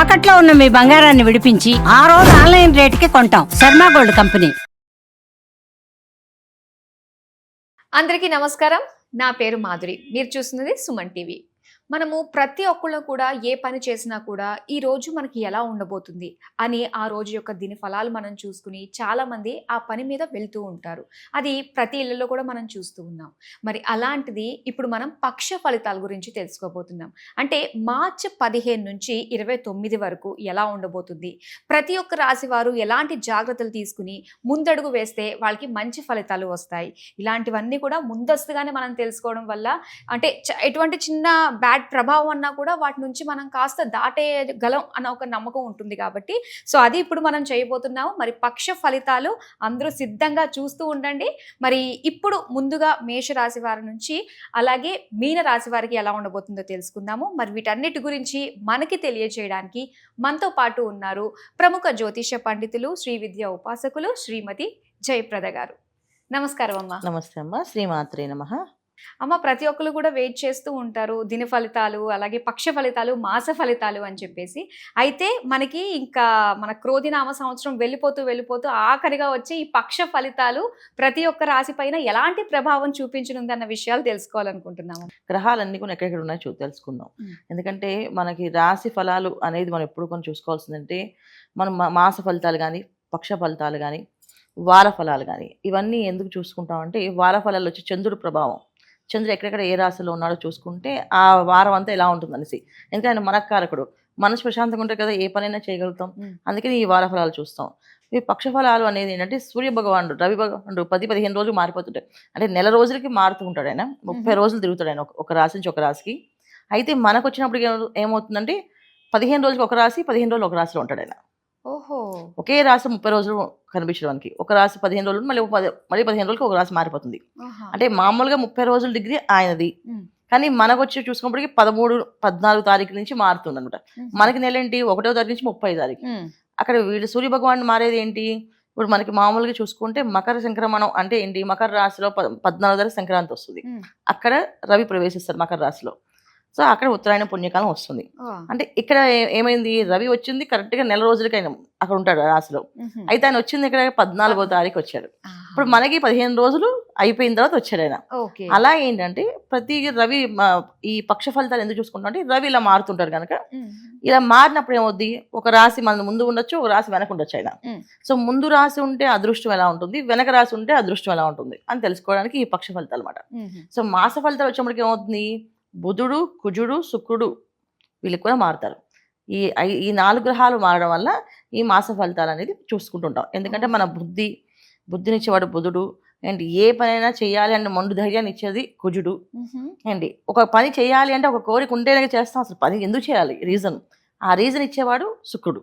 తాకట్లో ఉన్న మీ బంగారాన్ని విడిపించి ఆ రోజు ఆన్లైన్ రేటుకి కొంటాం. Sharma gold company. అందరికీ నమస్కారం. నా పేరు మాధురి. మీరు చూస్తున్నది సుమన్ టీవీ. మనము ప్రతి ఒక్కళ్ళు కూడా ఏ పని చేసినా కూడా ఈ రోజు మనకి ఎలా ఉండబోతుంది అని ఆ రోజు యొక్క దీని ఫలాలు మనం చూసుకుని చాలామంది ఆ పని మీద వెళ్తూ ఉంటారు. అది ప్రతి ఇళ్ళలో కూడా మనం చూస్తూ ఉన్నాం. మరి అలాంటిది ఇప్పుడు మనం పక్ష ఫలితాల గురించి తెలుసుకోబోతున్నాం. అంటే మార్చి పదిహేను నుంచి ఇరవై తొమ్మిది వరకు ఎలా ఉండబోతుంది? ప్రతి ఒక్క రాశి వారు ఎలాంటి జాగ్రత్తలు తీసుకుని ముందడుగు వేస్తే వాళ్ళకి మంచి ఫలితాలు వస్తాయి? ఇలాంటివన్నీ కూడా ముందస్తుగానే మనం తెలుసుకోవడం వల్ల అంటే చ- ఎటువంటి చిన్న బ్యాడ్ ప్రభావం అన్నా కూడా వాటి నుంచి మనం కాస్త దాటేయగలం అన్న ఒక నమ్మకం ఉంటుంది కాబట్టి. సో అది ఇప్పుడు మనం చేయబోతున్నాము. మరి పక్ష ఫలితాలు అందరూ సిద్ధంగా చూస్తూ ఉండండి. మరి ఇప్పుడు ముందుగా మేషరాశి వారి నుంచి అలాగే మీన రాశి వారికి ఎలా ఉండబోతుందో తెలుసుకుందాము. మరి వీటన్నిటి గురించి మనకి తెలియజేయడానికి మనతో పాటు ఉన్నారు ప్రముఖ జ్యోతిష పండితులు శ్రీ విద్య ఉపాసకులు శ్రీమతి జయప్రద గారు. నమస్కారం అమ్మ. నమస్తే అమ్మ. శ్రీమాత్రే నమ. అమ్మ ప్రతి ఒక్కరు కూడా వెయిట్ చేస్తూ ఉంటారు. దిన ఫలితాలు అలాగే పక్ష ఫలితాలు మాస ఫలితాలు అని చెప్పేసి. అయితే మనకి ఇంకా మన క్రోధినామ సంవత్సరం వెళ్ళిపోతూ వెళ్ళిపోతూ ఆఖరిగా వచ్చే ఈ పక్ష ఫలితాలు ప్రతి ఒక్క రాశి పైన ఎలాంటి ప్రభావం చూపించనుంది అన్న విషయాలు తెలుసుకోవాలనుకుంటున్నాము. గ్రహాలన్నీ కూడా ఎక్కడెక్కడ ఉన్నాయో చూ తెలుసుకుందాం. ఎందుకంటే మనకి రాశి ఫలాలు అనేది మనం ఎప్పుడు కొన్ని చూసుకోవాల్సిందంటే మనం మాస ఫలితాలు కానీ పక్ష ఫలితాలు కానీ వార ఫలాలు కానీ ఇవన్నీ ఎందుకు చూసుకుంటామంటే వార ఫలాలు వచ్చి చంద్రుడి ప్రభావం. చంద్రుడు ఎక్కడెక్కడ ఏ రాశిలో ఉన్నాడో చూసుకుంటే ఆ వారం అంతా ఎలా ఉంటుంది అనేసి ఎందుకంటే ఆయన మనకారకుడు. మనసు ప్రశాంతంగా ఉంటే కదా ఏ పనైనా చేయగలుగుతాం. అందుకని ఈ వార ఫలాలు చూస్తాం. ఈ పక్ష ఫలాలు అనేది ఏంటంటే సూర్య భగవానుడు రవి భగవానుడు పది పదిహేను రోజులు మారిపోతుంటాయి అంటే నెల రోజులకి మారుతూ ఉంటాడు ఆయన. ముప్పై. రోజులు తిరుగుతాడు ఆయన ఒక- రాశి నుంచి ఒక రాశికి. అయితే మనకు వచ్చినప్పుడు ఏమవు- ఏమవుతుందంటే పదిహేను రోజులకి ఒక రాశి పదిహేను రోజులు ఒక రాశిలో ఉంటాడు ఆయన. ఓహో. ఒకే రాశి ముప్పై రోజులు కనిపించడానికి ఒక రాశి పదిహేను రోజులు మళ్ళీ పది మళ్ళీ పదిహేను రోజులకి ఒక రాశి మారిపోతుంది. అంటే మామూలుగా ముప్పై రోజుల డిగ్రీ ఆయనది. కానీ మనకు వచ్చి చూసుకున్నప్పటికి పదమూడు పద్నాలుగు తారీఖు నుంచి మారుతుంది అనమాట. మనకి నెల ఏంటి? ఒకటో తారీఖు నుంచి ముప్పై తారీఖు. అక్కడ వీళ్ళు సూర్య భగవాన్ మారేది ఏంటి? ఇప్పుడు మనకి మామూలుగా చూసుకుంటే మకర సంక్రమణం అంటే ఏంటి? మకర రాశిలో పద్నాలుగు తారీఖు సంక్రాంతి వస్తుంది. అక్కడ రవి ప్రవేశిస్తారు మకర రాశిలో. సో అక్కడ ఉత్తరాయణ పుణ్యకాలం వస్తుంది. అంటే ఇక్కడ ఏమైంది? రవి వచ్చింది కరెక్ట్గా నెల రోజులకి ఆయన అక్కడ ఉంటాడు ఆ రాశిలో. అయితే ఆయన వచ్చింది ఇక్కడ పద్నాలుగో తారీఖు వచ్చాడు. ఇప్పుడు మనకి పదిహేను రోజులు అయిపోయిన తర్వాత వచ్చాడు ఆయన. అలా ఏంటంటే ప్రతి రవి ఈ పక్ష ఫలితాలు ఎందుకు చూసుకుంటాం అంటే రవి ఇలా మారుతుంటాడు కనుక. ఇలా మారినప్పుడు ఏమవుద్ది? ఒక రాశి మన ముందు ఉండొచ్చు ఒక రాశి వెనక ఉండొచ్చు ఆయన. సో ముందు రాశి ఉంటే అదృష్టం ఎలా ఉంటుంది? వెనక రాశి ఉంటే అదృష్టం ఎలా ఉంటుంది? అని తెలుసుకోవడానికి ఈ పక్ష ఫలితాలు అనమాట. సో మాస ఫలితాలు వచ్చినప్పటికి ఏమవుతుంది? బుధుడు కుజుడు శుక్రుడు వీళ్ళకి కూడా మారుతారు. ఈ ఈ నాలుగు గ్రహాలు మారడం వల్ల ఈ మాస ఫలితాలు అనేది చూసుకుంటుంటాం. ఎందుకంటే మన బుద్ధి బుద్ధినిచ్చేవాడు బుధుడు. అండ్ ఏ పనైనా చేయాలి అంటే మొండు ధైర్యాన్ని ఇచ్చేది కుజుడు. అండి ఒక పని చేయాలి అంటే ఒక కోరిక ఉంటేనే చేస్తాం. అసలు పని ఎందుకు చేయాలి? రీజన్. ఆ రీజన్ ఇచ్చేవాడు శుక్రుడు.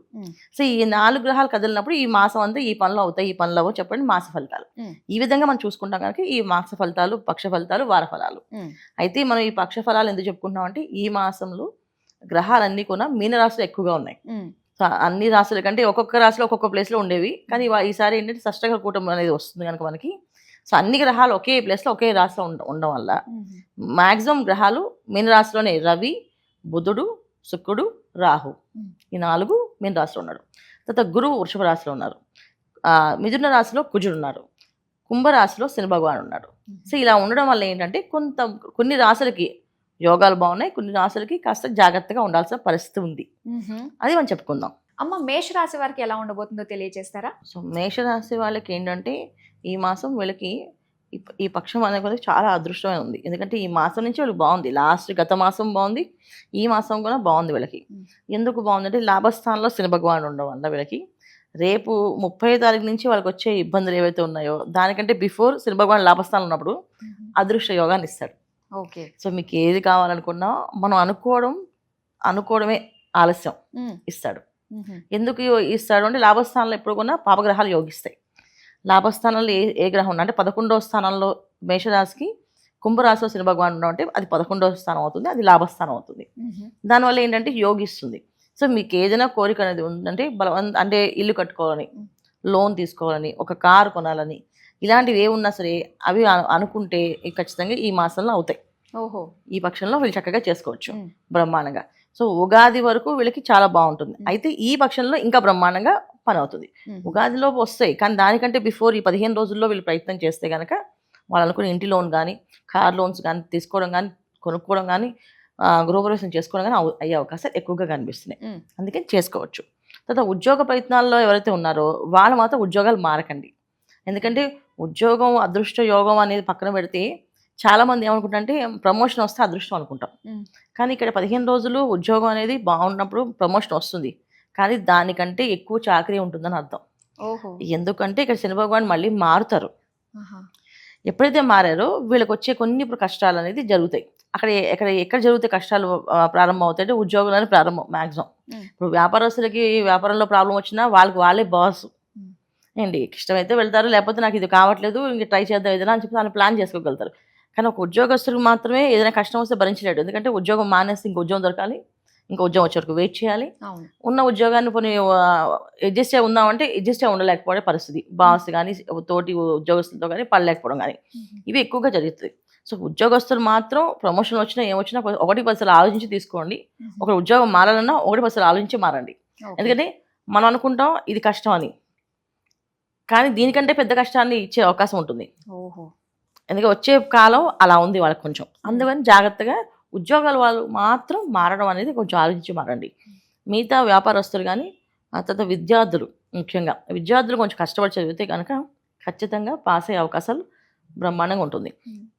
సో ఈ నాలుగు గ్రహాలు కదిలినప్పుడు ఈ మాసం అంతా ఈ పనులు అవుతాయి ఈ పనులు అవ్వవు చెప్పండి మాస ఫలితాలు. ఈ విధంగా మనం చూసుకుంటాం కనుక ఈ మాస ఫలితాలు పక్ష ఫలితాలు వార ఫలాలు. అయితే మనం ఈ పక్ష ఫలాలు ఎందుకు చెప్పుకుంటాం అంటే ఈ మాసంలో గ్రహాలన్నీ కూడా మీనరాశులు ఎక్కువగా ఉన్నాయి అన్ని రాశుల కంటే ఒక్కొక్క రాశిలో ఒక్కొక్క ప్లేస్లో ఉండేవి కానీ ఈసారి ఏంటంటే షష్టగ్రహ కూటమి అనేది వస్తుంది కనుక మనకి సో అన్ని గ్రహాలు ఒకే ప్లేస్లో ఒకే రాశిలో ఉండ ఉండడం వల్ల మ్హూ. మాక్సిమం గ్రహాలు మీన రాశిలోనే రవి బుధుడు శుక్రుడు రాహు. ఈ నాలుగు మీన రాశిలో ఉన్నాడు తర్వాత గురువు వృషభ రాశిలో ఉన్నారు. మిథున రాశిలో కుజుడు ఉన్నారు. కుంభరాశిలో శని భగవాన్ ఉన్నాడు. సో ఇలా ఉండడం వల్ల ఏంటంటే కొంత కొన్ని రాశులకి యోగాలు బాగున్నాయి కొన్ని రాశులకి కాస్త జాగ్రత్తగా ఉండాల్సిన పరిస్థితి ఉంది. అది మనం చెప్పుకుందాం. అమ్మ మేషరాశి వారికి ఎలా ఉండబోతుందో తెలియజేస్తారా సో మేషరాశి వాళ్ళకి ఏంటంటే ఈ మాసం వీళ్ళకి ఈ పక్షం అనే కొద్దిగా చాలా అదృష్టమే ఉంది. ఎందుకంటే ఈ మాసం నుంచి వీళ్ళకి బాగుంది. లాస్ట్ గత మాసం బాగుంది. ఈ మాసం కూడా బాగుంది వీళ్ళకి. ఎందుకు బాగుందంటే లాభస్థానంలో శని భగవాన్ ఉండడం వల్ల వీళ్ళకి. రేపు ముప్పై తారీఖు నుంచి వాళ్ళకి వచ్చే ఇబ్బందులు ఏవైతే ఉన్నాయో దానికంటే బిఫోర్ శని భగవాన్ లాభస్థానం ఉన్నప్పుడు అదృష్ట యోగాన్ని ఇస్తాడు. ఓకే. సో మీకు ఏది కావాలనుకున్నా మనం అనుకోవడం అనుకోవడమే ఆలస్యం. ఇస్తాడు. ఎందుకు ఇస్తాడు అంటే లాభస్థానంలో ఎప్పుడు కూడా పాపగ్రహాలు యోగిస్తాయి. లాభస్థానంలో ఏ ఏ గ్రహం ఉన్నా అంటే పదకొండవ స్థానంలో మేషరాశికి కుంభరాశిలో శని భగవాన్ ఉండడం అంటే అది పదకొండవ స్థానం అవుతుంది అది లాభస్థానం అవుతుంది. దానివల్ల ఏంటంటే యోగిస్తుంది సో మీకు ఏదైనా కోరిక అనేది ఉందంటే బలవంత అంటే ఇల్లు కట్టుకోవాలని లోన్ తీసుకోవాలని ఒక కారు కొనాలని ఇలాంటివి ఏ ఉన్నా సరే అవి అను- అనుకుంటే ఖచ్చితంగా ఈ మాసంలో అవుతాయి ఓహో ఈ పక్షంలో వీళ్ళు చక్కగా చేసుకోవచ్చు. బ్రహ్మాండంగా సో ఉగాది వరకు వీళ్ళకి చాలా బాగుంటుంది. అయితే ఈ పక్షంలో ఇంకా బ్రహ్మాండంగా పని అవుతుంది మ్మ్. ఉగాదిలో వస్తాయి. కానీ దానికంటే బిఫోర్ ఈ పదిహేను రోజుల్లో వీళ్ళు ప్రయత్నం చేస్తే కనుక వాళ్ళు అనుకున్న ఇంటి లోన్ కానీ కార్ లోన్స్ కానీ తీసుకోవడం కానీ కొనుక్కోవడం కానీ గృహప్రవేశం చేసుకోవడం కానీ అయ్యే అవకాశాలు ఎక్కువగా కనిపిస్తున్నాయి. అందుకని చేసుకోవచ్చు. తర్వాత ఉద్యోగ ప్రయత్నాల్లో ఎవరైతే ఉన్నారో వాళ్ళు మాత్రం ఉద్యోగాలు మారకండి. ఎందుకంటే ఉద్యోగం అదృష్ట యోగం అనేది పక్కన పెడితే చాలా మంది ఏమనుకుంటారంటే ప్రమోషన్ వస్తే అదృష్టం అనుకుంటాం. కానీ ఇక్కడ పదిహేను రోజులు ఉద్యోగం అనేది బాగున్నప్పుడు ప్రమోషన్ వస్తుంది. కానీ దానికంటే ఎక్కువ చాకరీ ఉంటుందని అర్థం. ఎందుకంటే ఇక్కడ శని భగవాన్ మళ్ళీ మారుతారు. ఎప్పుడైతే మారారో వీళ్ళకి వచ్చే కొన్ని ఇప్పుడు కష్టాలు అనేది జరుగుతాయి. అక్కడ ఎక్కడ ఎక్కడ జరుగుతాయి కష్టాలు ప్రారంభం అవుతాయి అంటే ఉద్యోగులని ప్రారంభం మ్యాక్సిమం. ఇప్పుడు వ్యాపారస్తులకి వ్యాపారంలో ప్రాబ్లం వచ్చినా వాళ్ళకి వాళ్ళే బాస్. ఏంటి? ఇష్టమైతే వెళ్తారు లేకపోతే నాకు ఇది కావట్లేదు ఇంక ట్రై చేద్దాం ఏదైనా అని చెప్పి దాన్ని ప్లాన్ చేసుకోగలుగుతారు. కానీ ఒక ఉద్యోగస్తులకు మాత్రమే ఏదైనా కష్టం వస్తే భరించలేడు. ఎందుకంటే ఉద్యోగం మానేసి ఇంకో ఉద్యోగం దొరకాలి. ఇంకో ఉద్యోగం వచ్చే వరకు వెయిట్ చేయాలి ఉన్న ఉద్యోగాన్ని కొన్ని అడ్జస్ట్ అయి ఉందామంటే అడ్జస్ట్ అయి ఉండలేకపోయే పరిస్థితి. బాస్ కానీ తోటి ఉద్యోగస్తులతో కానీ పడలేకపోవడం కానీ. ఇవి ఎక్కువగా జరుగుతాయి. సో ఉద్యోగస్తులు మాత్రం ప్రమోషన్ వచ్చినా ఏమొచ్చినా ఒకటి పదిసార్లు ఆలోచించి తీసుకోండి. ఒక ఉద్యోగం మారాలన్నా ఒకటి పదిసార్లు ఆలోచించి మారండి. ఎందుకంటే మనం అనుకుంటాం ఇది కష్టం అని. కానీ దీనికంటే పెద్ద కష్టాన్ని ఇచ్చే అవకాశం ఉంటుంది. ఎందుకంటే వచ్చే కాలం అలా ఉంది వాళ్ళకి కొంచెం. అందుకని జాగ్రత్తగా ఉద్యోగాల వాళ్ళు మాత్రం మారడం అనేది కొంచెం ఆలోచించి మారండి. మిగతా వ్యాపారస్తులు కానీ ఆ తర్వాత విద్యార్థులు ముఖ్యంగా. విద్యార్థులు కొంచెం కష్టపడి చదివితే కనుక ఖచ్చితంగా పాస్ అయ్యే అవకాశాలు బ్రహ్మాండంగా ఉంటుంది.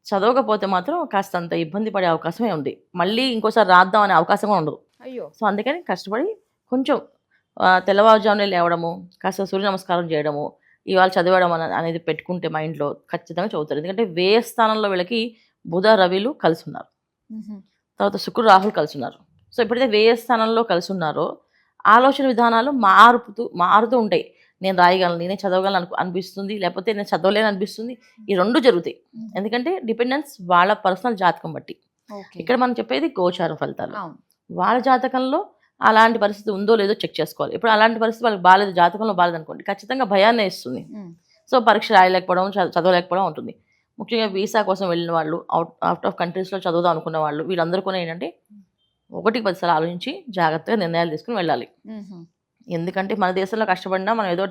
చదవకపోతే మాత్రం కాస్తంత ఇబ్బంది పడే అవకాశమే ఉంది. మళ్ళీ ఇంకోసారి రాద్దాం అనే అవకాశం కూడా ఉండదు. అయ్యో! సో అందుకని కష్టపడి కొంచెం తెల్లవారుజామునే లేవడము కాస్త సూర్య నమస్కారం చేయడము ఇవాళ చదవడం అన- అనేది పెట్టుకుంటే మైండ్లో ఖచ్చితంగా చదువుతారు. ఎందుకంటే వ్యయ స్థానంలో వీళ్ళకి బుధ రవిలు కలిసి ఉన్నారు. తర్వాత శుక్రుడు రాహులు కలిసి ఉన్నారు సో ఎప్పుడైతే వ్యయ స్థానంలో కలిసి ఉన్నారో ఆలోచన విధానాలు మారుతూ మారుతూ ఉంటాయి. నేను రాయగలను నేనే చదవగలను అను అనిపిస్తుంది లేకపోతే నేను చదవలేను అనిపిస్తుంది. ఈ రెండు జరుగుతాయి. ఎందుకంటే డిపెండెన్స్ వాళ్ళ పర్సనల్ జాతకం బట్టి. ఇక్కడ మనం చెప్పేది గోచారం ఫలితాలు. వాళ్ళ జాతకంలో అలాంటి పరిస్థితి ఉందో లేదో చెక్ చేసుకోవాలి. ఇప్పుడు అలాంటి పరిస్థితి వాళ్ళకి బాగాలేదు జాతకంలో బాగాలేదు అనుకోండి ఖచ్చితంగా భయాన్ని ఇస్తుంది. సో పరీక్ష రాయలేకపోవడం చదవలేకపోవడం ఉంటుంది. ముఖ్యంగా వీసా కోసం వెళ్ళిన వాళ్ళు అవుట్ అవుట్ ఆఫ్ కంట్రీస్లో చదువుదాం అనుకున్న వాళ్ళు వీళ్ళందరూ కూడా ఏంటంటే ఒకటికి పదిసార్లు ఆలోచించి జాగ్రత్తగా నిర్ణయాలు తీసుకుని వెళ్ళాలి. ఎందుకంటే మన దేశంలో కష్టపడినా మనం ఏదో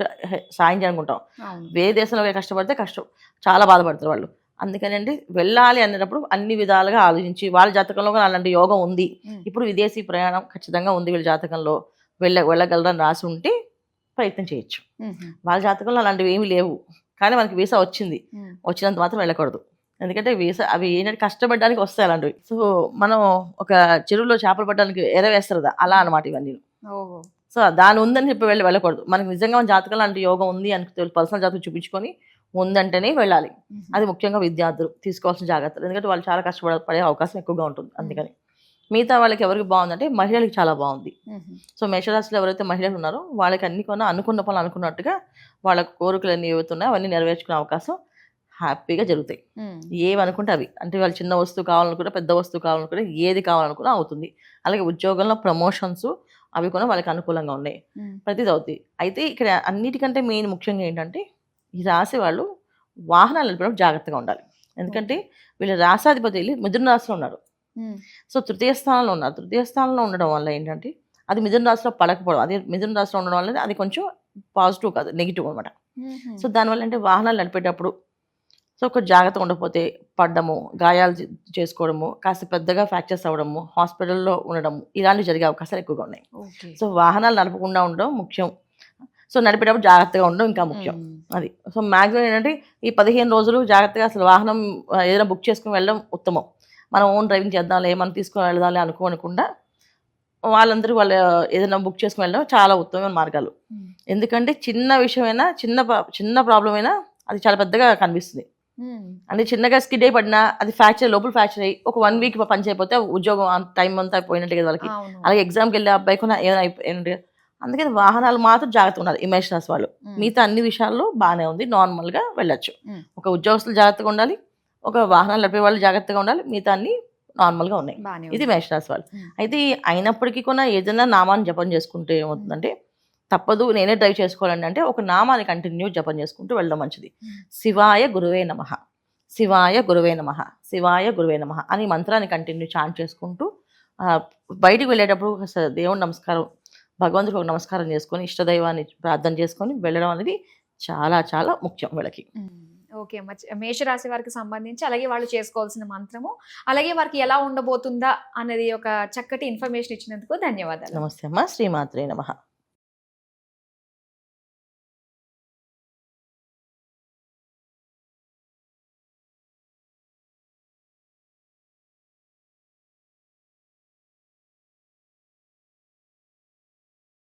సాయం చేయాలనుకుంటాం. వేరే దేశంలో కష్టపడితే కష్టం చాలా బాధపడతారు వాళ్ళు. అందుకని అంటే వెళ్ళాలి అనేటప్పుడు అన్ని విధాలుగా ఆలోచించి వాళ్ళ జాతకంలో కూడా అలాంటి యోగం ఉంది. ఇప్పుడు విదేశీ ప్రయాణం ఖచ్చితంగా ఉంది వీళ్ళ జాతకంలో. వెళ్ళ వెళ్ళగలరని రాసి ఉంటే ప్రయత్నం చేయొచ్చు. వాళ్ళ జాతకంలో అలాంటివి ఏమీ లేవు. కానీ మనకి వీసా వచ్చింది. వచ్చినంత మాత్రం వెళ్ళకూడదు. ఎందుకంటే వీసా అవి ఏంటంటే కష్టపడడానికి వస్తాయి అలాంటివి. సో మనం ఒక చెరువులో చేపలు పట్టడానికి ఎరవేస్తారు కదా అలా అనమాట ఇవన్నీ. సో దాని ఉందని చెప్పి వెళ్ళి వెళ్ళకూడదు. మనకి నిజంగా మన జాతకంలో అలాంటి యోగం ఉంది అని పర్సనల్ జాతకం చూపించుకొని ఉందంటేనే వెళ్ళాలి. అది ముఖ్యంగా విద్యార్థులు తీసుకోవాల్సిన జాగ్రత్తలు. ఎందుకంటే వాళ్ళు చాలా కష్టపడ పడే అవకాశం ఎక్కువగా ఉంటుంది. అందుకని. మిగతా వాళ్ళకి ఎవరికి బాగుందంటే మహిళలకి చాలా బాగుంది. సో మేషరాశిలో ఎవరైతే మహిళలు ఉన్నారో వాళ్ళకి అన్ని కొన్నా అనుకున్న పనులు అనుకున్నట్టుగా వాళ్ళ కోరికలు అన్ని ఏవైతున్నాయో అవన్నీ నెరవేర్చుకునే అవకాశం హ్యాపీగా జరుగుతాయి. ఏవి అనుకుంటే అవి అంటే వాళ్ళు చిన్న వస్తువు కావాలనుకుంటే పెద్ద వస్తువు కావాలనుకుంటే ఏది కావాలనుకున్నా అవుతుంది అలాగే ఉద్యోగంలో ప్రమోషన్స్ అవి కూడా వాళ్ళకి అనుకూలంగా ఉన్నాయి. ప్రతిది అవుతాయి అయితే ఇక్కడ అన్నిటికంటే మెయిన్ ముఖ్యంగా ఏంటంటే ఈ రాశి వాళ్ళు వాహనాలు నడిపేటప్పుడు జాగ్రత్తగా ఉండాలి ఎందుకంటే వీళ్ళ రాసాధిపతి వెళ్ళి మిథున రాశిలో ఉన్నారు. సో తృతీయ స్థానంలో ఉన్నారు తృతీయ స్థానంలో ఉండడం వల్ల ఏంటంటే అది మిథున రాశిలో పడకపోవడం అది మిథున రాశిలో ఉండడం వల్ల అది కొంచెం పాజిటివ్ కాదు నెగిటివ్ అనమాట. సో దానివల్ల అంటే వాహనాలు నడిపేటప్పుడు సో ఒక జాగ్రత్త ఉండకపోతే పడ్డము గాయాలు చేసుకోవడము కాస్త పెద్దగా ఫ్రాక్చర్స్ అవ్వడము హాస్పిటల్లో ఉండడము ఇలాంటివి జరిగే అవకాశాలు ఎక్కువగా ఉన్నాయి. సో వాహనాలు నడపకుండా ఉండడం ముఖ్యం. సో నడిపేటప్పుడు జాగ్రత్తగా ఉండడం ఇంకా ముఖ్యం. అది. సో మ్యాక్సిమం ఏంటంటే ఈ పదిహేను రోజులు జాగ్రత్తగా అసలు వాహనం ఏదైనా బుక్ చేసుకుని వెళ్ళడం ఉత్తమం. మనం ఓన్ డ్రైవింగ్ చేద్దాంలే మనం తీసుకుని వెళ్దాంలే అనుకోనకుండా వాళ్ళందరూ వాళ్ళ ఏదైనా బుక్ చేసుకుని వెళ్ళడం చాలా ఉత్తమమైన మార్గాలు. మ్మ్. ఎందుకంటే చిన్న విషయమైనా చిన్న చిన్న ప్రాబ్లం అయినా అది చాలా పెద్దగా కనిపిస్తుంది. మ్మ్. అంటే చిన్నగా స్కిడ్ అయి పడినా అది ఫ్రాక్చర్ లోపల ఫ్రాక్చర్ అయ్యి ఒక వన్ వీక్ పని చేయకపోతే ఉద్యోగం టైం అంతా పోయినట్టు కదా వాళ్ళకి. అలాగే ఎగ్జామ్కి వెళ్ళే అబ్బాయి కూడా ఏమైనా అయిపోయింది అందుకని వాహనాలు మాత్రం జాగ్రత్త ఉండాలి. రాశి వాళ్ళు. మ్మ్. మిగతా అన్ని విషయాల్లో బాగానే ఉంది. నార్మల్గా వెళ్ళొచ్చు. ఒక ఉద్యోగస్తులు జాగ్రత్తగా ఉండాలి. ఒక వాహనాలు నడిపే వాళ్ళు జాగ్రత్తగా ఉండాలి. మిగతా అన్ని నార్మల్గా ఉన్నాయి. ఇది. మేషరాశి వాళ్ళు. అయితే అయినప్పటికీ కూడా ఏదైనా నామాన్ని జపం చేసుకుంటే ఏమవుతుందంటే తప్పదు నేనే డ్రైవ్ చేసుకోవాలండి అంటే ఒక నామాన్ని కంటిన్యూ జపం చేసుకుంటూ వెళ్ళడం మంచిది. శివాయ గురువే నమ. శివాయ గురువే నమ. శివాయ గురువే నమ అని మంత్రాన్ని కంటిన్యూ చాంట్ చేసుకుంటూ బయటికి వెళ్ళేటప్పుడు దేవుని నమస్కారం భగవంతుడికి ఒక నమస్కారం చేసుకొని ఇష్టదైవాన్ని ప్రార్థన చేసుకొని వెళ్ళడం అనేది చాలా చాలా ముఖ్యం వీళ్ళకి. ఓకే. మేషరాశి వారికి సంబంధించి అలాగే వాళ్ళు చేసుకోవాల్సిన మంత్రము. అలాగే వారికి ఎలా ఉండబోతుందా అనేది ఒక చక్కటి ఇన్ఫర్మేషన్ ఇచ్చినందుకు ధన్యవాదాలు. నమస్తే అమ్మ. శ్రీమాత్రే నమః.